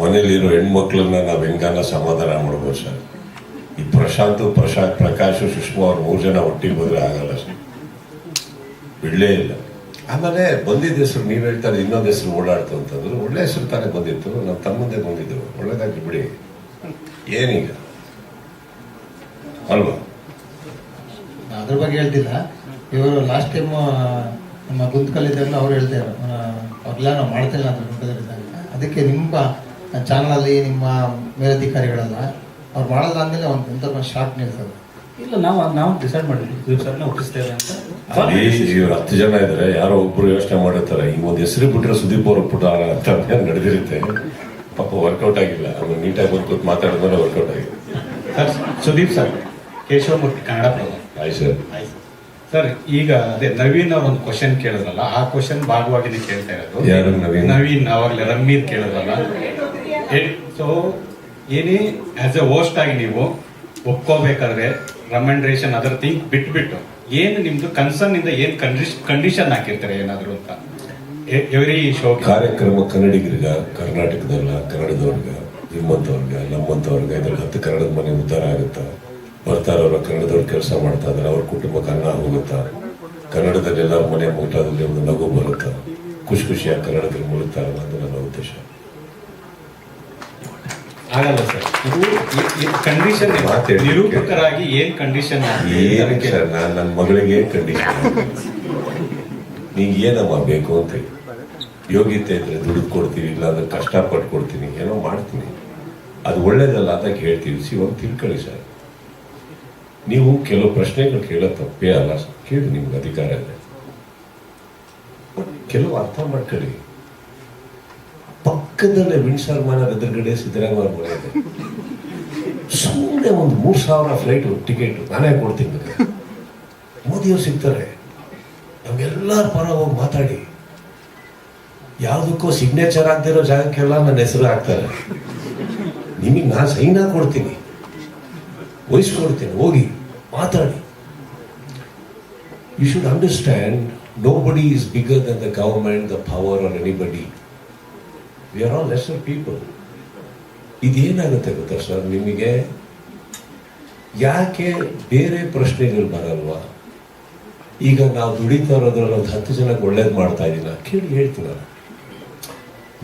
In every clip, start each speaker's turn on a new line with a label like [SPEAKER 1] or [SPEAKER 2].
[SPEAKER 1] ಮನೇಲಿರೋ ಹೆಣ್ಮಕ್ಳನ್ನ ನಾವು ಹೆಂಗಾನ ಸಮಾಧಾನ ಮಾಡ್ಬೋದು ಸರ್? ಈ ಪ್ರಶಾಂತ್ ಪ್ರಶಾಂತ್, ಪ್ರಕಾಶ್, ಸುಷ್ಮಾ ಅವ್ರು ಮೂರು ಜನ ಒಟ್ಟಿಗೆ ಹೋದ್ರೆ ಆಗಲ್ಲ ಸರ್. ಬಿಡ್ಲೇ ಇಲ್ಲ. ಆಮೇಲೆ ಬಂದಿದ್ದ ಹೆಸರು ನೀವು ಹೇಳ್ತಾರೆ, ಇನ್ನೊಂದು ಹೆಸರು ಓಡಾಡ್ತು ಅಂತಂದ್ರು, ಒಳ್ಳೆ ಹೆಸರು ತಾನೇ ಬಂದಿತ್ತು ನಮ್ಮ ತಮ್ಮಂದೇ ಬಂದಿದ್ದು ಒಳ್ಳೇದಾಗಿ ಬಿಡಿ. ಏನೀಗ ಅಲ್ವಾ?
[SPEAKER 2] ಅದ್ರ ಬಗ್ಗೆ ಹೇಳ್ತಿಲ್ಲ. ಇವರು ಲಾಸ್ಟ್ ಟೈಮ್ ನಮ್ಮ ಗುಂತ್ಕಲ್ಲಿದ್ದಾಗಲೂ ಅವ್ರು ಹೇಳ್ತಾರೆ ಅವ್ರೆಲ್ಲ ನಾವು ಮಾಡ್ತಿಲ್ಲ ಅಂತ ಅದಕ್ಕೆ ನಿಮ್ಮ ಚಾನಲಲ್ಲಿ ನಿಮ್ಮ ಮೇಲಧಿಕಾರಿಗಳೆಲ್ಲ ಅವ್ರು ಮಾಡಲ್ಲ ಅಂದಮೇಲೆ ಒಂದು ಎಂತ ಶಾಕ್ ನಿಲ್ತದೆ
[SPEAKER 3] ಇಲ್ಲ ನಾವು ನಾವು ಡಿಸೈಡ್ ಮಾಡಿದ್ವಿ. ಇದು ಸರ್ನ ಒಪ್ಪಿಸ್ತೇವೆ ಅಂತ.
[SPEAKER 1] ಅಲ್ಲಿ ಇವ್ರು ಹತ್ತು ಜನ ಇದ್ರೆ ಯಾರೋ ಒಬ್ರು ಯೋಚನೆ ಮಾಡಿರ್ತಾರೆ ಈ ಒಂದು ಹೆಸರು ಬಿಟ್ಟರೆ ಸುದೀಪ್ ಅವ್ರ ಪುಟ ಅಂತ ನಡೆದಿರುತ್ತೆ. ಪಾಪ ವರ್ಕೌಟ್ ಆಗಿಲ್ಲ. ಅದು ನೀಟಾಗಿ ಬರ್ಕೊತ್ ಮಾತಾಡಿದ್ರೆ ವರ್ಕೌಟ್ ಆಗಿದೆ
[SPEAKER 3] ಸರ್ ಸುದೀಪ್ ಸರ್ ಕೇಶವಮೂರ್ತಿ ಕನ್ನಡ ಪ್ರಭ.
[SPEAKER 1] ಆಯ್ತು ಸರ್
[SPEAKER 3] ಸರ್ ಈಗ ಅದೇ ನವೀನ್ ಅವ್ರ ಒಂದು ಕ್ವಶನ್ ಕೇಳಿದ್ರಲ್ಲ ಆ ಕ್ವಶನ್ ಭಾಗವಾಗಿ ಕೇಳ್ತಾ ಇರೋದು.
[SPEAKER 1] ಯಾರು ನವೀನ್?
[SPEAKER 3] ನವೀನ್ ಅವಾಗಲೇ ರಮ್ಮೀರ್ ಕೇಳಿದ್ರಲ್ಲ. ಸೊ ಏನೇ ಆಸ್ ಎ ಹೋಸ್ಟ್ ಆಗಿ ನೀವು ಒಪ್ಕೋಬೇಕಾದ್ರೆ ರೆಕಮೆಂಡೇಶನ್ ಅದರ್ ಥಿಂಗ್ ಬಿಟ್ಬಿಟ್ಟು, ಏನು ನಿಮ್ದು ಕನ್ಸರ್ನ್ ಇಂದ ಏನ್ ಕಂಡೀಷನ್ ಹಾಕಿರ್ತಾರೆ ಏನಾದ್ರು ಅಂತ? ಎವ್ರಿ ಶೋ
[SPEAKER 1] ಕಾರ್ಯಕ್ರಮ ಕನ್ನಡಿಗರಿಗ ಕರ್ನಾಟಕದಲ್ಲ ಕನ್ನಡದವ್ರಿಗ ನಿಮ್ಮಂತವ್ರಿಗ ನಮ್ಮಂತವ್ರಿಗ ಇದ್ರಲ್ಲಿ ಹತ್ತು ಕನ್ನಡದ ಮನೆ ಉದ್ಧಾರ ಆಗುತ್ತಾ? ಬರ್ತಾರವ್ರ ಕನ್ನಡದವ್ರು ಕೆಲಸ ಮಾಡ್ತಾ ಇದ್ರೆ ಅವ್ರ ಕುಟುಂಬ ಕನ್ನಡ ಹೋಗುತ್ತಾ? ಕನ್ನಡದಲ್ಲಿ ಎಲ್ಲರ ಮನೆ ಮುಗ್ಟಾದಲ್ಲಿ ಒಂದು ನಗು ಬರುತ್ತಾ? ಖುಷಿ ಖುಷಿಯಾಗಿ ಕನ್ನಡದಲ್ಲಿ ಮುಳುಗ್ತಾರಲ್ಲ ಅನ್ನೋದು ನನ್ನ ಉದ್ದೇಶ.
[SPEAKER 3] ಆಗಲ್ಲ ಸರ್. ಇದು ಕಂಡೀಷನ್. ನಿರೂಪಕರಾಗಿ ಏನ್ ಕಂಡೀಷನ್
[SPEAKER 1] ಏನು ಸರ್ ನಾನು ನನ್ನ ಮಗಳಿಗೆ ಕಂಡೀಷನ್ ನಿಂಗೆ ಏನಮ್ಮ ಬೇಕು ಅಂತ ಯೋಗ್ಯತೆ ಇದ್ರೆ ದುಡ್ಡು ಕೊಡ್ತೀನಿ ಇಲ್ಲ ಅಂದ್ರೆ ಕಷ್ಟಪಟ್ಟು ಕೊಡ್ತೀನಿ ಏನೋ ಮಾಡ್ತೀನಿ. ಅದು ಒಳ್ಳೇದಲ್ಲ ಅಂತ ಹೇಳ್ತೀವಿ ಸಿ ಒಂದು ತಿಳ್ಕೊಳ್ಳಿ ಸರ್. ನೀವು ಕೆಲವು ಪ್ರಶ್ನೆಗಳು ಕೇಳೋ ತಪ್ಪೇ ಅಲ್ಲ ಕೇಳಿ ನಿಮ್ಗೆ ಅಧಿಕಾರ ಇದೆ. ಕೆಲವು ಅರ್ಥ ಮಾಡ್ಕೊಳ್ಳಿ. ಪಕ್ಕದಲ್ಲೇ ವಿನ್ಸರ್ ಮಾನರ್ ಎದುರುಗಡೆ ಸಿದ್ದರಾಮಯ್ಯ ಮನೆ ಇದೆ. ಸುಮ್ಮನೆ ಒಂದು ಮೂರು ಸಾವಿರ ಫ್ಲೈಟ್ ಟಿಕೆಟ್ ನಾನೇ ಕೊಡ್ತೀನಿ. ಮೋದಿಯವ್ರು ಸಿಗ್ತಾರೆ. ನಮ್ಗೆಲ್ಲರ ಪರ ಹೋಗಿ ಮಾತಾಡಿ. ಯಾವುದಕ್ಕೂ ಸಿಗ್ನೇಚರ್ ಆಗ್ದಿರೋ ಜಾಗಕ್ಕೆಲ್ಲ ನನ್ನ ಹೆಸರು ಹಾಕ್ತಾರೆ. ನಿಮಗೆ ನಾನು ಸೈನ್ ಕೊಡ್ತೀನಿ. ವಹಿಸ್ಕೊಡ್ತೀನಿ. ಹೋಗಿ ಮಾತಾಡಿ. You should understand nobody is bigger than the government the power are anybody we are all lesser people ಇದೇನಾಗುತ್ತೆ ಗೊತ್ತಾ ಸರ್? ನಿಮಗೆ ಯಾಕೆ ಬೇರೆ ಪ್ರಶ್ನೆಗಳು ಬರಲ್ವಾ? ಈಗ ನಾವು ದುಡಿತಾ ಇರೋದ್ರಲ್ಲಿ ಒಂದು ಹತ್ತು ಜನಕ್ಕೆ ಒಳ್ಳೇದು ಮಾಡ್ತಾ ಇದ್ದೀನ ಕೇಳಿ ಹೇಳ್ತೀನ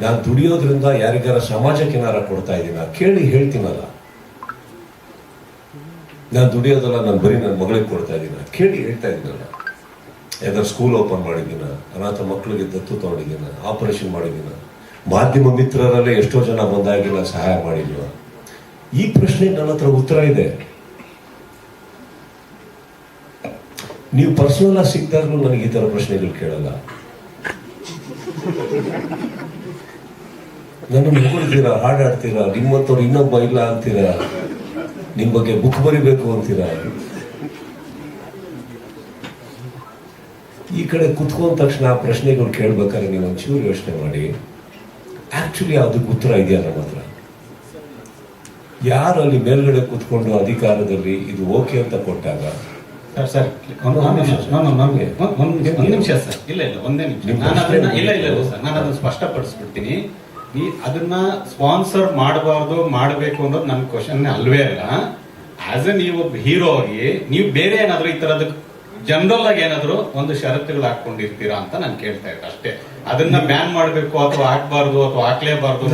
[SPEAKER 1] ನಾನು ದುಡಿಯೋದ್ರಿಂದ ಯಾರಿಗಾರ ಸಮಾಜಕ್ಕೆ ಏನಾರ ಕೊಡ್ತಾ ಇದ್ದೀನ ಕೇಳಿ ಹೇಳ್ತೀನಲ್ಲ. ನಾನು ದುಡಿಯೋದಲ್ಲ ನಾನು ಬರೀ ನನ್ನ ಮಗಳಿಗೆ ಕೊಡ್ತಾ ಇದ್ದೀನ ಕೇಳಿ ಹೇಳ್ತಾ ಇದ್ದೀನಲ್ಲ. ಯಾಕಂದ್ರೆ ಸ್ಕೂಲ್ ಓಪನ್ ಮಾಡಿದ್ದೀನ? ಅನಾಥ ಮಕ್ಕಳಿಗೆ ದತ್ತು ತಗೊಂಡಿದ್ದೀನ? ಆಪರೇಷನ್ ಮಾಡಿದ್ದೀನ? ಮಾಧ್ಯಮ ಮಿತ್ರರಲ್ಲೇ ಎಷ್ಟೋ ಜನ ಬಂದಾಗಿ ಸಹಾಯ ಮಾಡಿದ್ವ ಈ ಪ್ರಶ್ನೆ ನನ್ನ ಹತ್ರ ಉತ್ತರ ಇದೆ. ನೀವು ಪರ್ಸನಲ್ ಆಗಿ ನನಗೆ ಈ ತರ ಪ್ರಶ್ನೆಗಳು ಕೇಳಲ್ಲ. ನನ್ನ ಹೊಗಳ್ತೀರಾ ಹಾಡಾಡ್ತೀರಾ? ನಿಮ್ಮಂತವ್ರು ಇನ್ನೊಬ್ಬ ಇಲ್ಲ ಅಂತೀರಾ? ನಿಮ್ ಬಗ್ಗೆ ಬುಕ್ ಬರಿಬೇಕು ಅಂತೀರಾ? ಈ ಕಡೆ ಕುತ್ಕೊಂಡ ತಕ್ಷಣ ಆ ಪ್ರಶ್ನೆಗಳು ಕೇಳ್ಬೇಕಾದ್ರೆ ನೀವು ಒಂಚೂರು ಯೋಚನೆ ಮಾಡಿ. ಆಕ್ಚುಲಿ ಅದಕ್ಕೆ ಉತ್ತರ ಇದೆಯಾ ನಮ್ಮ ಹತ್ರ ಯಾರು ಅಲ್ಲಿ ಮೇಲ್ಗಡೆ ಕೂತ್ಕೊಂಡು ಅಧಿಕಾರದಲ್ಲಿ ಇದು ಓಕೆ ಅಂತ ಕೊಟ್ಟಾಗ?
[SPEAKER 3] ಸರ್ ಸರ್ ಒಂದು ನಿಮಿಷ ನಮಗೆ ಒಂದು ನಿಮಿಷ ಸರ್. ಇಲ್ಲ ಇಲ್ಲ ಒಂದೇ ನಿಮಿಷ. ನಾನು ಅದನ್ನ ಇಲ್ಲ ಇಲ್ಲ ಇಲ್ಲ ಸರ್. ನಾನು ಅದನ್ನ ಸ್ಪಷ್ಟಪಡಿಸ್ಬಿಡ್ತೀನಿ. ಈ ಅದನ್ನ ಸ್ಪಾನ್ಸರ್ ಮಾಡಬಾರ್ದು ಮಾಡಬೇಕು ಅನ್ನೋದು ನನ್ನ ಕ್ವಶನ್ ಅಲ್ವೇ ಅಲ್ಲ. ಆಸ್ ಎ ನೀವು ಹೀರೋ ಆಗಿ ನೀವು ಬೇರೆ ಏನಾದ್ರು ಈ ತರದ ಜನರಲ್ ಆಗಿ ಏನಾದ್ರು ಒಂದು ಷರತ್ತುಗಳು ಹಾಕೊಂಡಿರ್ತೀರಾ ಅಂತ ನಾನು ಕೇಳ್ತಾ ಇದ್ದೆ ಅಷ್ಟೇ. ಅದನ್ನ ಬ್ಯಾನ್ ಮಾಡಬೇಕು ಅಥವಾ ಹಾಕ್ಬಾರ್ದು ಅಥವಾ ಹಾಕ್ಲೇಬಾರ್ದು?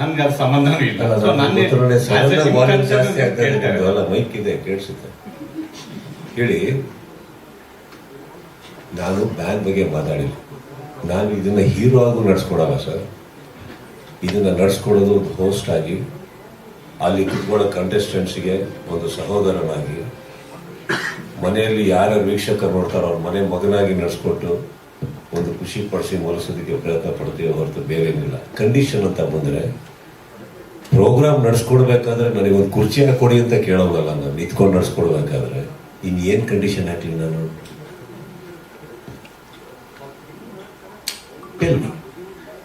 [SPEAKER 3] ನನ್ಗೆ ಅದು ಸಂಬಂಧನೂ ಇಲ್ಲ.
[SPEAKER 1] ಮೈಕ್ ಇದೆ ಕೇಳಿಸುತ್ತೆ. ಹೇಳಿ. ನಾನು ಬ್ಯಾನ್ ಬಗ್ಗೆ ಮಾತಾಡಿಲ್ಲ. ನಾನು ಇದನ್ನ ಹೀರೋ ಆಗು ನಡ್ಸ್ಕೊಡಲ್ಲ ಸರ್ ಇದನ್ನ ನಡ್ಸ್ಕೊಡೋದು ಒಂದು ಹೋಸ್ಟ್ ಆಗಿ ಅಲ್ಲಿ ಕುತ್ಕೊಳ್ಳೋ ಕಂಟೆಸ್ಟೆಂಟ್ಸ್ಗೆ ಒಂದು ಸಹೋದರನಾಗಿ ಮನೆಯಲ್ಲಿ ಯಾರ ವೀಕ್ಷಕರು ನೋಡ್ತಾರೋ ಅವ್ರ ಮನೆ ಮಗನಾಗಿ ನಡೆಸ್ಕೊಟ್ಟು ಒಂದು ಖುಷಿ ಪಡಿಸಿ ಮಲಸೋದಕ್ಕೆ ಪ್ರಯತ್ನ ಪಡ್ತೀವಿ ಹೊರತು ಬೇರೆ ಏನಿಲ್ಲ. ಕಂಡೀಷನ್ ಅಂತ ಬಂದರೆ ಪ್ರೋಗ್ರಾಮ್ ನಡೆಸ್ಕೊಡ್ಬೇಕಾದ್ರೆ ನನಗೆ ಒಂದು ಕುರ್ಚಿನ ಕೊಡಿ ಅಂತ ಕೇಳೋದಲ್ಲ ನಾನು, ನಿಂತ್ಕೊಂಡು ನಡೆಸ್ಕೊಡ್ಬೇಕಾದ್ರೆ. ಇನ್ನೇನು ಕಂಡೀಷನ್ ಹಾಕ್ಲಿ ನಾನು?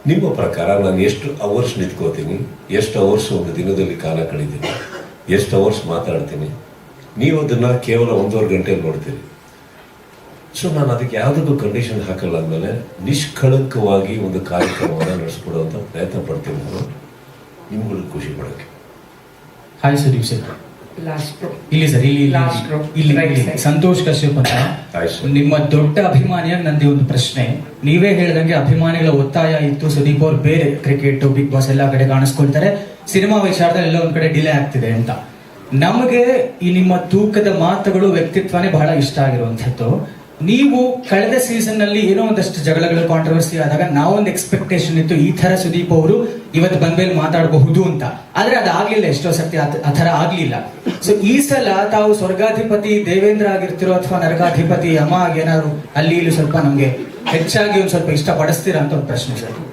[SPEAKER 1] ನಿಮ್ಮ ಪ್ರಕಾರ ನಾನು ಎಷ್ಟು ಅವರ್ಸ್ ನಿಂತ್ಕೋತೀನಿ? ಎಷ್ಟು ಅವರ್ಸ್ ಒಂದು ದಿನದಲ್ಲಿ ಕಾಲ ಕಳೀತೀನಿ ಎಷ್ಟು ಅವರ್ಸ್ ಮಾತಾಡ್ತೀನಿ? ನೀವು ಅದನ್ನ ಕೇವಲ ಒಂದೂವರೆ ಗಂಟೆಯಲ್ಲಿ ನೋಡ್ತೀರಿ. ಸೊ ನಾನು ಅದಕ್ಕೆ ಯಾವುದಕ್ಕೂ ಕಂಡೀಷನ್ ಹಾಕಲ್ಲ ಅಂದಮೇಲೆ ನಿಷ್ಕಳಂಕವಾಗಿ ಒಂದು ಕಾರ್ಯಕ್ರಮವನ್ನು ನಡೆಸ್ಕೊಡುವಂತ ಪ್ರಯತ್ನ ಪಡ್ತೀನಿ
[SPEAKER 4] ನಾನು. ನಿಮ್ಗಳು ಖುಷಿ
[SPEAKER 5] ಪಡೋಕ್ಕೆ
[SPEAKER 4] ಹಾಯ್ ಸರ್ ಲಾಸ್ಟ್. ಸರ್
[SPEAKER 5] ಇಲ್ಲಿ ಸರ್
[SPEAKER 4] ಇಲ್ಲಿ
[SPEAKER 5] ಲಾಸ್ಟ್
[SPEAKER 4] ಇಲ್ಲಿ ಸಂತೋಷ್ ಕಶ್ಯಪ್ ಅಂತ. ನಿಮ್ಮ ದೊಡ್ಡ ಅಭಿಮಾನಿಯ ನಂದಿ ಒಂದು ಪ್ರಶ್ನೆ. ನೀವೇ ಹೇಳಿದಂಗೆ ಅಭಿಮಾನಿಗಳ ಒತ್ತಾಯ ಇತ್ತು ಸುದೀಪ್ ಅವ್ರು ಬೇರೆ ಕ್ರಿಕೆಟ್ ಬಿಗ್ ಬಾಸ್ ಎಲ್ಲಾ ಕಡೆ ಕಾಣಿಸ್ಕೊಳ್ತಾರೆ. ಸಿನಿಮಾ ವಿಚಾರದಲ್ಲಿ ಎಲ್ಲ ಒಂದ್ ಕಡೆ ಡಿಲೇ ಆಗ್ತಿದೆ ಅಂತ. ನಮಗೆ ಈ ನಿಮ್ಮ ತೂಕದ ಮಾತುಗಳು ವ್ಯಕ್ತಿತ್ವನೇ ಬಹಳ ಇಷ್ಟ ಆಗಿರುವಂಥದ್ದು. ನೀವು ಕಳೆದ ಸೀಸನ್ನಲ್ಲಿ ಏನೋ ಒಂದಷ್ಟು ಜಗಳಗಳು ಕಾಂಟ್ರವರ್ಸಿ ಆದಾಗ ನಾವೊಂದು ಎಕ್ಸ್ಪೆಕ್ಟೇಷನ್ ಇತ್ತು, ಈ ತರ ಸುದೀಪ್ ಅವರು ಇವತ್ತು ಬಂದ ಮೇಲೆ ಮಾತಾಡಬಹುದು ಅಂತ. ಆದ್ರೆ ಅದಾಗ್ಲಿಲ್ಲ ಎಷ್ಟೋ ಸರ್ತಿ ಆ- ತರ ಆಗ್ಲಿಲ್ಲ. ಸೊ ಈ ಸಲ ತಾವು ಸ್ವರ್ಗಾಧಿಪತಿ ದೇವೇಂದ್ರ ಆಗಿರ್ತಿರೋ ಅಥವಾ ನರಕಾಧಿಪತಿ ಯಮ ಏನಾದ್ರು ಅಲ್ಲಿ ಇಲ್ಲಿ ಸ್ವಲ್ಪ ನಮ್ಗೆ ಹೆಚ್ಚಾಗಿ ಒಂದ್ ಸ್ವಲ್ಪ ಇಷ್ಟ ಪಡಿಸ್ತೀರಾ ಅಂತ ಒಂದು ಪ್ರಶ್ನೆ ಸರ್.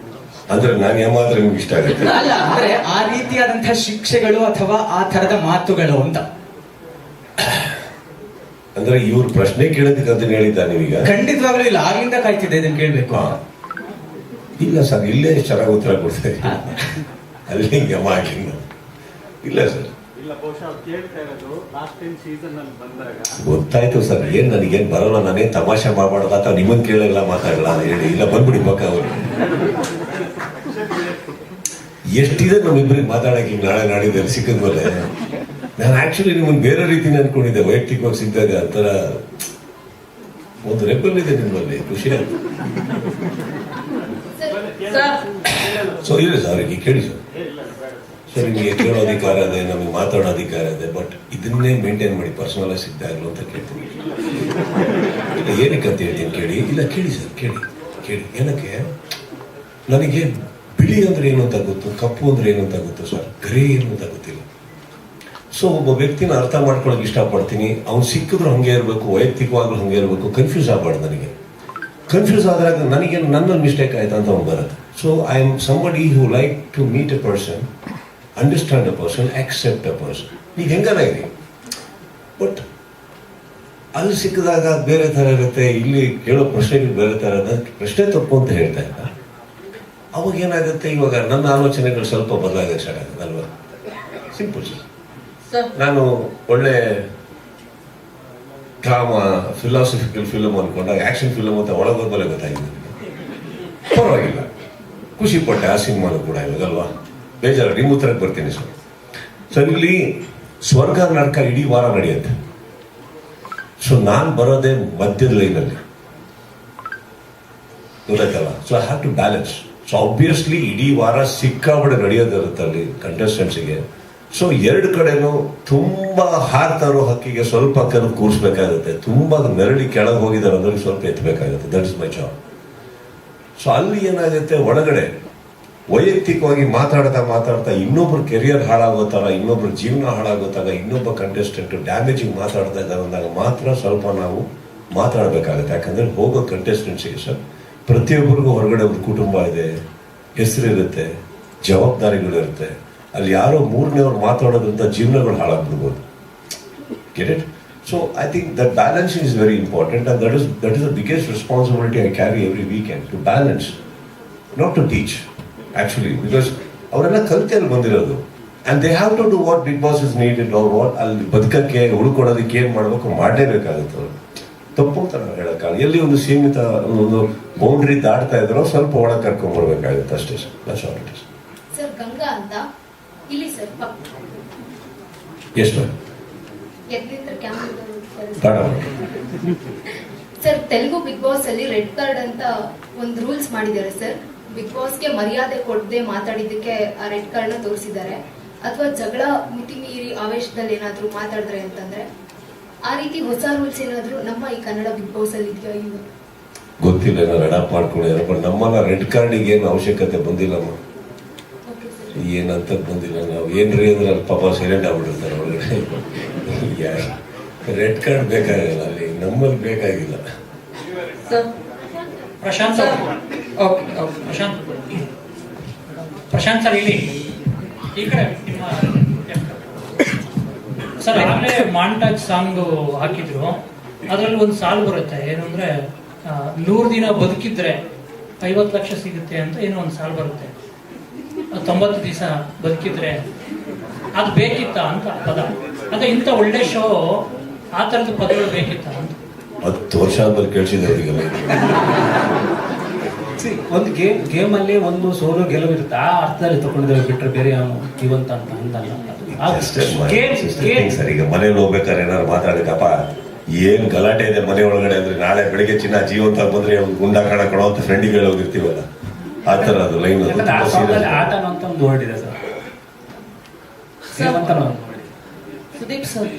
[SPEAKER 1] ಅಂದ್ರೆ ನಾನು ಏಮಾದ್ರೆ ನಿಮ್ಗೆ ಇಷ್ಟ ಆಗುತ್ತೆ?
[SPEAKER 4] ಅಲ್ಲ ಅಂದ್ರೆ ಆ ರೀತಿಯಾದಂತಹ ಶಿಕ್ಷೆಗಳು ಅಥವಾ ಆ ತರದ ಮಾತುಗಳು ಅಂತ.
[SPEAKER 1] ಅಂದ್ರೆ ಇವ್ರ ಪ್ರಶ್ನೆ ಕೇಳೋದಕ್ಕೆ ಅದನ್ನ ಹೇಳಿದ್ದ ನೀವೀಗ?
[SPEAKER 4] ಖಂಡಿತವಾಗ್ಲೂ ಇಲ್ಲ. ಆಗಿಂದ ಕಾಯ್ತಿದ್ದೆ ಇದನ್ನ ಕೇಳ್ಬೇಕು.
[SPEAKER 1] ಇಲ್ಲ ಸರ್ ಇಲ್ಲೇ ಚೆನ್ನಾಗಿ ಉತ್ತರ ಕೊಡ್ತೇವೆ ಅಲ್ಲಿ ಹಿಂಗೆ ಆಗಿಲ್ಲ ಇಲ್ಲ ಸರ್.
[SPEAKER 6] ಇಲ್ಲ ಬಹುಶಃ ಕೇಳ್ತಾ ಇರೋದು ಲಾಸ್ಟ್ ಟೈಮ್ ಸೀಸನ್ ಅಲ್ಲಿ ಬಂದಾಗ.
[SPEAKER 1] ಗೊತ್ತಾಯ್ತು ಸರ್ ಏನ್ ನನಗೇನ್ ಬರೋಲ್ಲ ನಾನೇನ್ ತಮಾಷೆ ಮಾಡಬಾರ್ದು ಅಥವಾ ನಿಮ್ಮನ್ ಕೇಳಲ್ಲ ಮಾತಾಡಲ್ಲ ಹೇಳಿ. ಇಲ್ಲ ಬಂದ್ಬಿಡಿ ಪಕ್ಕ ಅವರು. ಎಷ್ಟಿದೆ ನಮ್ಮಿಬ್ಬರಿಗೆ ಮಾತಾಡಕ್ಕೆ ನಾಳೆ ನಾಳೆ ಸಿಕ್ಕಿದ ಮೇಲೆ? ನಾನು ಆಕ್ಚುಲಿ ನಿಮ್ಮನ್ನು ಬೇರೆ ರೀತಿನ ಅನ್ಕೊಂಡಿದ್ದೆ, ವೈಯಕ್ತಿಕವಾಗಿ ಇದೆ ಆತರ ಒಂದು ರೆಪಲ್ ಇದೆ ನಿಮ್ಮಲ್ಲಿ, ಖುಷಿ ಸೊ ಇಲ್ಲ ಸರ್ ಈಗ ಕೇಳಿ ಸರ್ ಸರ್ ನಿಮಗೆ ಕೇಳೋ ಅಧಿಕಾರ ಇದೆ, ನಮಗೆ ಮಾತಾಡೋ ಅಧಿಕಾರ ಇದೆ ಬಟ್ ಇದನ್ನೇ ಮೇಂಟೈನ್ ಮಾಡಿ ಪರ್ಸನಲ್ ಸಿಗ್ದಾಗಲು ಅಂತ ಕೇಳ್ತೀನಿ. ಏನಕ್ಕೆ ಅಂತ ಹೇಳ್ತೀನಿ ಕೇಳಿ, ಇಲ್ಲ, ಕೇಳಿ ಸರ್ ಕೇಳಿ ಕೇಳಿ. ಏನಕ್ಕೆ? ನನಗೆ ಬಿಳಿ ಅಂದ್ರೆ ಏನು ಅಂತ ಗೊತ್ತು? ಕಪ್ಪು ಅಂದ್ರೆ ಏನು ಅಂತ ಗೊತ್ತು ಸರ್? ಗ್ರೇ ಏನು ಅಂತ ಗೊತ್ತಿಲ್ಲ. ಸೊ ಒಬ್ಬ ವ್ಯಕ್ತಿನ ಅರ್ಥ ಮಾಡ್ಕೊಳಕ್ ಇಷ್ಟಪಡ್ತೀನಿ. ಅವ್ನು ಸಿಕ್ಕಿದ್ರು ಹಂಗೆ ಇರಬೇಕು, ವೈಯಕ್ತಿಕವಾಗ್ಲೂ ಹಂಗೆ ಇರಬೇಕು ಕನ್ಫ್ಯೂಸ್ ಆಗ್ಬಾರ್ದು ನನಗೆ. ಕನ್ಫ್ಯೂಸ್ ಆದಾಗ ನನಗೆ ನನ್ನ ಮಿಸ್ಟೇಕ್ ಆಯ್ತಾ ಅಂತ ಅವ್ನು ಬರುತ್ತೆ. So I am somebody who like to meet a person understand a person accept a person ಈಗ ಹೆಂಗಾರ ಇರಿ? ಬಟ್ ಅಲ್ಲಿ ಸಿಕ್ಕಿದಾಗ ಬೇರೆ ಥರ ಇರುತ್ತೆ, ಇಲ್ಲಿ ಕೇಳೋ ಪ್ರಶ್ನೆಗಳು ಬೇರೆ ಥರ. ಪ್ರಶ್ನೆ ತಪ್ಪು ಅಂತ ಹೇಳ್ತಾ ಇಲ್ಲ ಅವಾಗ ಏನಾಗುತ್ತೆ ಇವಾಗ ನನ್ನ ಆಲೋಚನೆಗಳು ಸ್ವಲ್ಪ ಬದಲಾಗಿದೆ ಸರ್ ಅಲ್ವಾ ಸಿಂಪಲ್ ಸರ್. ನಾನು ಒಳ್ಳೆ ಡ್ರಾಮಾ ಫಿಲಾಸಫಿಕಲ್ ಫಿಲಮ್ ಅನ್ಕೊಂಡಾಗ ಆಕ್ಷನ್ ಫಿಲಮ್ ಅಂತ ಒಳಗೋದ್ಮೇಲೆ ಗೊತ್ತಾಗಿದೆ ಪರವಾಗಿಲ್ಲ. ಖುಷಿ ಪಟ್ಟೆ ಆ ಸಿನಿಮಾನು ಕೂಡ ಇವಾಗಲ್ವಾ? ಬೇಜಾರು ನಿಮ್ಮ ಉತ್ತರಕ್ಕೆ ಬರ್ತೀನಿ ಸರ್. ಸರ್ ಇಲ್ಲಿ ಸ್ವರ್ಗ ನರಕ ಇಡೀ ವಾರ ನಡೆಯುತ್ತೆ. ಸೊ ನಾನು ಬರೋದೇ ಮಧ್ಯದ ಲೈನಲ್ಲಿ ಗೊತ್ತಾಯ್ತಲ್ಲ so I have to balance so obviously ಇಡೀ ವಾರ ಸಿಕ್ಕಾಬಡೆ ನಡೆಯೋದಿರುತ್ತೆ ಅಲ್ಲಿ ಕಂಟೆಸ್ಟೆಂಟ್ಸಿಗೆ ಸೊ ಎರಡು ಕಡೆನೂ ತುಂಬಾ ಹಾರ್ತಾರೋ ಹಕ್ಕಿಗೆ ಸ್ವಲ್ಪ ಕನ್ನು ಕೂರಿಸ್ಬೇಕಾಗುತ್ತೆ. ತುಂಬಾ ನೆರಳಿ ಕೆಳಗೆ ಹೋಗಿದ್ದಾರೆ ಅಂದ್ರೆ ಸ್ವಲ್ಪ ಎತ್ತಬೇಕಾಗುತ್ತೆ that is my job so ಅಲ್ಲಿ ಏನಾಗುತ್ತೆ? ಒಳಗಡೆ ವೈಯಕ್ತಿಕವಾಗಿ ಮಾತಾಡ್ತಾ ಮಾತಾಡ್ತಾ ಇನ್ನೊಬ್ರ ಕೆರಿಯರ್ ಹಾಳಾಗೋ ಇನ್ನೊಬ್ರ ಜೀವನ ಹಾಳಾಗೋ ಇನ್ನೊಬ್ಬ ಕಂಟೆಸ್ಟೆಂಟ್ ಡ್ಯಾಮೇಜಿಂಗ್ ಮಾತಾಡ್ತಾ ಇದ್ದಾರೆ ಅಂದಾಗ ಮಾತ್ರ ಸ್ವಲ್ಪ ನಾವು ಮಾತಾಡಬೇಕಾಗುತ್ತೆ. ಯಾಕಂದ್ರೆ ಹೋಗೋ ಕಂಟೆಸ್ಟೆಂಟ್ಸಿಗೆ ಸರ್ ಪ್ರತಿಯೊಬ್ಬರಿಗೂ ಹೊರಗಡೆ ಒಂದು ಕುಟುಂಬ ಇದೆ. ಹೆಸರಿರುತ್ತೆ, ಜವಾಬ್ದಾರಿಗಳಿರುತ್ತೆ. ಅಲ್ಲಿ ಯಾರೋ ಮೂರನೇವ್ರು ಮಾತಾಡೋದ್ರಿಂದ ಜೀವನಗಳು ಹಾಳಾಗ್ಬಿಡ್ಬೋದು. Get so I think that balance is very important and that is that is the biggest responsibility I carry every weekend to balance not to to actually because ಅವರೆಲ್ಲ ಕಲ್ತಿಯಲ್ಲಿ ಬಂದಿರೋದು. And they have to do what big boss is needed ಅವ್ರು what ಅಲ್ಲಿ ಬದುಕಕ್ಕೆ ಉಳ್ಕೊಡೋದಕ್ಕೆ ಏನು ಮಾಡಬೇಕು ಮಾಡಲೇಬೇಕಾಗುತ್ತೆ ಅವರು. ತಪ್ಪು ಅಂತ ಎಲ್ಲಿ ಒಂದು ಸೀಮಿತ ಒಂದು ಬೌಂಡ್ರಿ ದಾಟ್ತಾ ಇದ್ರೋ ಸ್ವಲ್ಪ ಒಳಗೆ ಕರ್ಕೊಂಡ್ ಬರ್ಬೇಕಾಗುತ್ತೆ ಅಷ್ಟೇ ಸರ್.
[SPEAKER 7] ಗಂಗಾ ಅಂತ? ಇಲ್ಲಿ ಸರ್
[SPEAKER 1] ಎಷ್ಟು
[SPEAKER 7] ಸರ್ ತೆಲುಗು ಬಿಗ್ ಬಾಸ್ ಅಲ್ಲಿ ರೆಡ್ ಕಾರ್ಡ್ ಅಂತ ಒಂದು ರೂಲ್ಸ್ ಮಾಡಿದ್ದಾರೆ ಸರ್. ಬಿಗ್ ಬಾಸ್ಗೆ ಮರ್ಯಾದೆ ಕೊಡದೆ ಮಾತಾಡಿದ್ದಕ್ಕೆ ಆ ರೆಡ್ ಕಾರ್ಡ್ನ ತೋರಿಸಿದ್ದಾರೆ. ಅಥವಾ ಜಗಳ ಮಿತಿ ಮೀರಿ ಆವೇಶದಲ್ಲಿ ಏನಾದರೂ ಮಾತಾಡಿದ್ರೆ ಅಂತಂದ್ರೆ? ಆ ರೀತಿ ಹೊಸ ರೂಲ್ಸ್ ಏನಾದ್ರು ನಮ್ಮ ಈ ಕನ್ನಡ ಬಿಗ್ ಬಾಸ್ ಅಲ್ಲಿ ಇದೆಯಾ
[SPEAKER 1] ಗೊತ್ತಿಲ್ಲ ನಾನು ರಣ ಮಾಡ್ಕೊಂಡಿದ್ದಾರೆ ಬಟ್ ನಮ್ಮನ್ನ ರೆಡ್ ಕಾರ್ಡಿಗೆ ಏನು ಅವಶ್ಯಕತೆ ಬಂದಿಲ್ಲಮ್ಮ. ಏನಂತ ಬಂದಿಲ್ಲ ನಾವು ಏನ್ರಿ ಅಂದ್ರೆ ಅಲ್ಲಿ ಪಾಪ ಸೈಲೆಂಟ್ ಆಗ್ಬಿಟ್ಟಿರ್ತಾರೆ ಒಳಗಡೆ. ರೆಡ್ ಕಾರ್ಡ್ ಬೇಕಾಗಿಲ್ಲ ಅಲ್ಲಿ ನಮ್ಮಲ್ಲಿ ಬೇಕಾಗಿಲ್ಲ.
[SPEAKER 5] Prashant sir. Okay okay Prashant Prashant sir ಇಲ್ಲಿ ಈ ಕಡೆ ನಿಮ್ಮ ಸರ್ ಆಗಲೇ ಮಾಂಟಾಜ್ ಸಾಂಗ್ ಹಾಕಿದ್ರು. ಅದರಲ್ಲಿ ಒಂದು ಸಾಲು ಬರುತ್ತೆ. ಏನಂದ್ರೆ ನೂರು ದಿನ ಬದುಕಿದ್ರೆ ಐವತ್ತು ಲಕ್ಷ ಸಿಗುತ್ತೆ ಅಂತ ಏನೋ ಒಂದು ಸಾಲು ಬರುತ್ತೆ. ತೊಂಬತ್ತು ದಿವಸ ಬದುಕಿದ್ರೆ ಅದು ಬೇಕಿತ್ತ ಅಂತ ಪದ. ಅದೇ ಇಂಥ ಒಳ್ಳೆ ಶೋ ಆ ಥರದ ಪದಗಳು ಬೇಕಿತ್ತ ಅಂತ.
[SPEAKER 1] ಹತ್ತು ವರ್ಷ ಆದ್ಮೇಲೆ ಕೇಳಿಸಿದೆ ಅವರಿಗೆಲ್ಲ.
[SPEAKER 8] ಒಂದು ಗೇಮ್ ಗೇಮಲ್ಲಿ ಅಲ್ಲಿ ಒಂದು ಸೋಲು ಗೆಲುವು ಇರುತ್ತೆ ಆ ಅರ್ಥದಲ್ಲಿ ತಗೊಂಡಿದ್ದೇವೆ ಬಿಟ್ಟರೆ ಬೇರೆ ಅವನು ಜೀವಂತ ಅಂತ ಅಂದಲ್ಲ ಗೇಮ್
[SPEAKER 1] ಸರ್ ಈಗ ಮನೇಲಿ ಹೋಗ್ಬೇಕಾದ್ರೆ ಏನಾದ್ರು ಮಾತಾಡಿದಪ್ಪ ಏನ್ ಗಲಾಟೆ ಇದೆ ಮನೆ ಒಳಗಡೆ ಅಂದ್ರೆ ನಾಳೆ ಬೆಳಿಗ್ಗೆ ಚಿನ್ನ ಜೀವಂತ ಬಂದ್ರೆ ಅವ್ನು ಗುಂಡ ಕಾಣ ಕೊಡೋ ಅಂತ ಫ್ರೆಂಡಿಗೆ ಹೋಗಿರ್ತೀವಲ್ಲ? ಆ ತರ ಅದು ಲೈನ್.
[SPEAKER 9] ಸುದೀಪ್ ಸರ್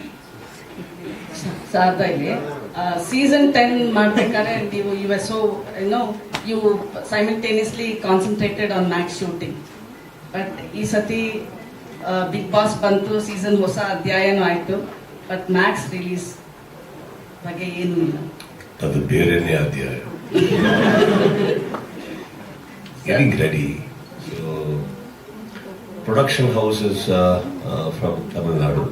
[SPEAKER 9] ಸಾರ್ದ ಇಲ್ಲಿ. ಸೀಸನ್ ಟೆನ್ ಮಾಡ್ಬೇಕಾದ್ರೆ ನೀವು you as oh no you simultaneously concentrated on Max shooting but ಈ ಸತಿ ಬಿಗ್ ಬಾಸ್ ಬಂತು ಸೀಸನ್ ಹೊಸ ಅಧ್ಯಾಯನೂ ಆಯಿತು ಬಟ್ ಮ್ಯಾಕ್ಸ್ ರಿಲೀಸ್ ಬಗ್ಗೆ ಏನೂ ಇಲ್ಲ.
[SPEAKER 1] ಅದು ಬೇರೆನೇ ಅಧ್ಯಾಯ. Getting ready so production houses from Tamil Nadu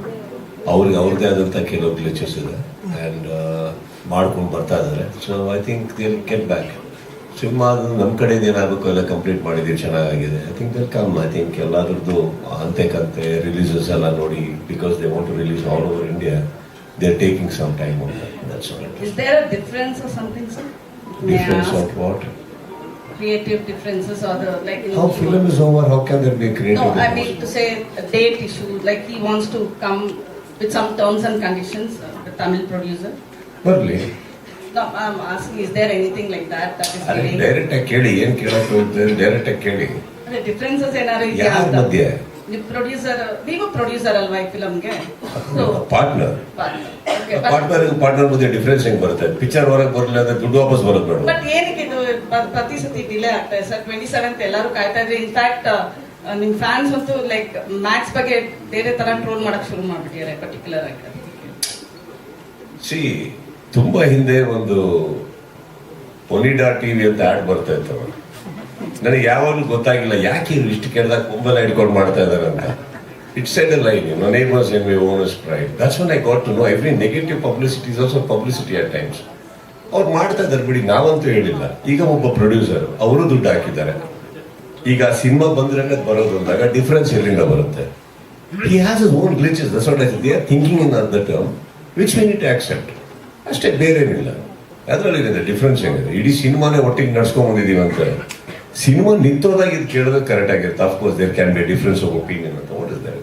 [SPEAKER 1] ಅವ್ರಿಗೆ ಅವ್ರದ್ದೇ ಆದಂಥ ಕೆಲವು ಗ್ಲಿಚಸ್ ಇದೆ. ಆ್ಯಂಡ್ ಮಾಡ್ಕೊಂಡು ಬರ್ತಾ ಇದ್ದಾರೆ. So I think they'll get back cinema ನಮ್ಮ ಕಡೆಯಿಂದ ಏನಾಗಬೇಕು ಎಲ್ಲ ಕಂಪ್ಲೀಟ್ ಮಾಡಿದ್ದೀವಿ ಚೆನ್ನಾಗಿದೆ I think that come I think ಎಲ್ಲರದ್ದು ಅಂತೆ ಕಂತೆ ರಿಲೀಸಸ್ ಎಲ್ಲ ನೋಡಿ because they want to release all over India they are taking some time that's
[SPEAKER 9] is there a difference or something sir
[SPEAKER 1] difference of what
[SPEAKER 9] creative differences or the like
[SPEAKER 1] How
[SPEAKER 9] know,
[SPEAKER 1] film is over, how can there be a creative
[SPEAKER 9] No, I
[SPEAKER 1] difference?
[SPEAKER 9] mean to say a date issue, like he wants to come with some terms and conditions, uh, the Tamil producer.
[SPEAKER 1] ಬರ್ಲಿ
[SPEAKER 9] That that is
[SPEAKER 1] ಅದೇ
[SPEAKER 9] giving?
[SPEAKER 1] Direct ಆಗಿ ಕೇಳಿ ಏನ್ ಕೇಳಕ್ direct ಆಗಿ ಕೇಳಿ.
[SPEAKER 9] The differences ಏನಾದ್ರು ಇದೆಯಾ
[SPEAKER 1] ಯಾರ
[SPEAKER 9] ಅಂತ?
[SPEAKER 1] ಮಧ್ಯೆ?
[SPEAKER 9] ನೀವು ಪ್ರೊಡ್ಯೂಸರ್ ನೀವು ಪ್ರೊಡ್ಯೂಸರ್ ಅಲ್ವಾ ಈ ಫಿಲಮ್ಗೆ ಸೊ
[SPEAKER 1] ಪಾರ್ಟ್ನರ್ ಪಾರ್ಟ್ನರ್ ಪಾರ್ಟ್ನರ್ ಮಧ್ಯೆ ಡಿಫ್ರೆನ್ಸ್ ಹೆಂಗ್ ಬರುತ್ತೆ? ಪಿಕ್ಚರ್ ಹೊರಗೆ ಬರಲಿಲ್ಲ ಅಂದ್ರೆ ದುಡ್ಡು ವಾಪಸ್
[SPEAKER 9] ಬಟ್ ಏನಕ್ಕೆ ಇದು ಪ್ರತಿ ಸತಿ ಡಿಲೇ ಆಗ್ತಾ ಇದೆ? ಸರ್ ಟ್ವೆಂಟಿ ಸೆವೆಂತ್ ಎಲ್ಲರೂ ಕಾಯ್ತಾ ಇದ್ರೆ ಇನ್ಫ್ಯಾಕ್ಟ್ ನಿಮ್ ಫ್ಯಾನ್ಸ್ ಅಂತೂ ಲೈಕ್ ಮ್ಯಾಕ್ಸ್ ಬಗ್ಗೆ ಬೇರೆ ತರ ಟ್ರೋಲ್ ಮಾಡಕ್ ಶುರು ಮಾಡ್ಬಿಟ್ಟಿದ್ದಾರೆ ಪರ್ಟಿಕ್ಯುಲರ್ ಆಗಿ
[SPEAKER 1] ಸಿ ತುಂಬಾ ಹಿಂದೆ ಒಂದು ಒನಿಡಾ ಟಿವಿ ಅಂತ ಆಡ್ ಬರ್ತಾ ಇತ್ತವ ನನಗೆ ಯಾವಾಗಲೂ ಗೊತ್ತಾಗಿಲ್ಲ, ಯಾಕೆ ಇವ್ರು ಇಷ್ಟು ಕೇಳಿದಾಗ ಕುಂಬಲ ಹಿಡ್ಕೊಂಡು ಮಾಡ್ತಾ ಇದಾರೆ ಅಂತ. It's side line no neighbours envy owners pride that's one I got to know every negative publicity is also publicity at times ಅವ್ರು ಮಾಡ್ತಾ ಇದ್ದಾರೆ ಬಿಡಿ, ನಾವಂತೂ ಹೇಳಿಲ್ಲ. ಈಗ ಒಬ್ಬ ಪ್ರೊಡ್ಯೂಸರ್ ಅವರು ದುಡ್ಡು ಹಾಕಿದ್ದಾರೆ. ಈಗ ಸಿನಿಮಾ ಬಂದ್ರೆ ಬರೋದು ಅಂದಾಗ ಡಿಫ್ರೆನ್ಸ್ ಎಲ್ಲಿಂದ ಬರುತ್ತೆ? He has own glitches that's what I they are thinking in the term which we need accept ಅಷ್ಟೇ, ಬೇರೇನಿಲ್ಲ. ಅದರಲ್ಲಿ ಡಿಫ್ರೆನ್ಸ್ ಏನಿದೆ? ಇಡೀ ಸಿನಿಮಾನೇ ಒಟ್ಟಿಗೆ ನಡ್ಸ್ಕೊಂಡ್ಬಂದಿದ್ದೀವಿ ಅಂತ. ಸಿನಿಮಾ ನಿಂತೋದಾಗ ಇದು ಕೇಳಿದ್ರೆ ಕರೆಕ್ಟ್ ಆಗಿರುತ್ತೆ. Of course there can be difference of opinion ಅಂತ. ದಟ್